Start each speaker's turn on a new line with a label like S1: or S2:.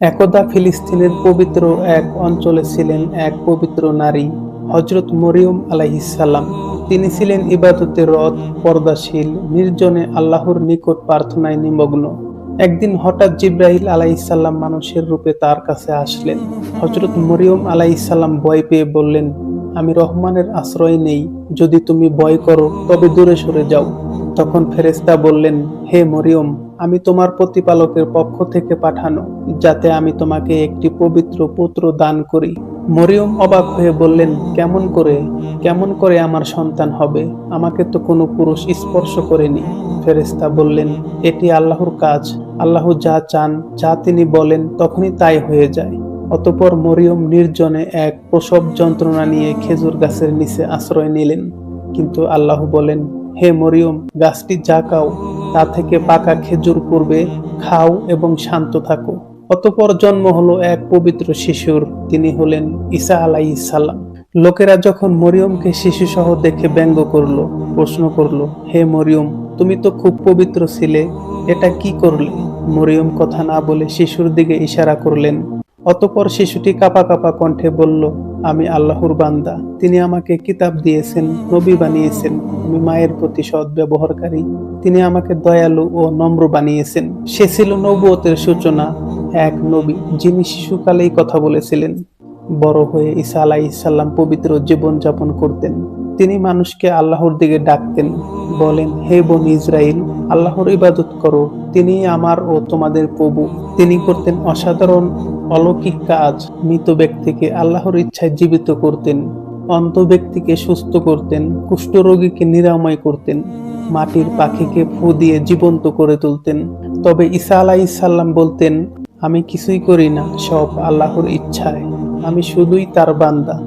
S1: একদা ফিলিস্তিনের পবিত্র এক অঞ্চলে ছিলেন এক পবিত্র নারী হজরত মরিয়ম আলাইহিসাল্লাম তিনি ছিলেন ইবাদতের রথ, পর্দাশীল, নির্জনে আল্লাহর নিকট প্রার্থনায় নিমগ্ন। একদিন হঠাৎ জিব্রাহিল আলাইসাল্লাম মানুষের রূপে তার কাছে আসলেন। হজরত মরিয়ম আলাইসাল্লাম ভয় পেয়ে বললেন, আমি রহমানের আশ্রয় নেই, যদি তুমি ভয় করো, তবে দূরে সরে যাও। তখন ফেরেশতা বললেন, হে মরিয়ম আমি তোমার প্রতিপালকের পক্ষ থেকে পাঠানো, যাতে আমি তোমাকে একটি পবিত্র পুত্র দান করি। মরিয়ম অবাক হয়ে বললেন, কেমন করে? কেমন করে আমার সন্তান হবে? আমাকে তো কোনো পুরুষ স্পর্শ করেনি। ফেরেশতা বললেন, এটি আল্লাহর কাজ। আল্লাহ যা চান, যা তিনি বলেন, তখনই তাই হয়ে যায়। অতপর মরিয়ম নির্জনে এক প্রসব যন্ত্রণা নিয়ে খেজুর গাছের নিচে আশ্রয় নিলেন। কিন্তু আল্লাহ বলেন, হে মরিয়ম, গাছটি যা খাও তা থেকে পাকা খেজুর পূর্বে খাও এবং শান্ত থাকো। অতপর জন্ম হলো এক পবিত্র শিশুর। তিনি হলেন ঈসা আলাই সাল্লাম লোকেরা যখন মরিয়মকে শিশু সহ দেখে ব্যঙ্গ করল, প্রশ্ন করল, হে মরিয়ম, তুমি তো খুব পবিত্র ছিলে, এটা কি করলে? মরিয়ম কথা না বলে শিশুর দিকে ইশারা করলেন। অতপর শিশুটি কাপা কাপা কণ্ঠে বলল আমি আল্লাহর বান্দা। তিনি আমাকে কিতাব দিয়েছেন, নবী বানিয়েছেন, আমি মায়ের প্রতি সৎ ব্যবহারকারী। তিনি আমাকে দয়ালু ও নম্র বানিয়েছেন। সে ছিল নবুয়তের সূচনা, এক নবী, যিনি শিশুকালেই কথা বলেছিলেন। বড় হয়ে ঈসা আলাহ ইসাল্লাম পবিত্র জীবন যাপন করতেন। তিনি মানুষকে আল্লাহর দিকে ডাকতেন, বলেন, হে বন ইসরাইল আল্লাহর ইবাদত করো। তিনি আমার ও তোমাদের প্রভু। তিনি করতেন অসাধারণ অলৌকিক কাজ মৃত ব্যক্তিকে আল্লাহর ইচ্ছায় জীবিত করতেন, অন্ধ ব্যক্তিকে সুস্থ করতেন কুষ্ঠরোগীকে নিরাময় করতেন, মাটির পাখিকে ফু দিয়ে জীবন্ত করে তুলতেন। তবে ঈসা আলাইসাল্লাম বলতেন, আমি কিছুই করি না, সব আল্লাহর ইচ্ছায়। আমি শুধুই তার বান্দা।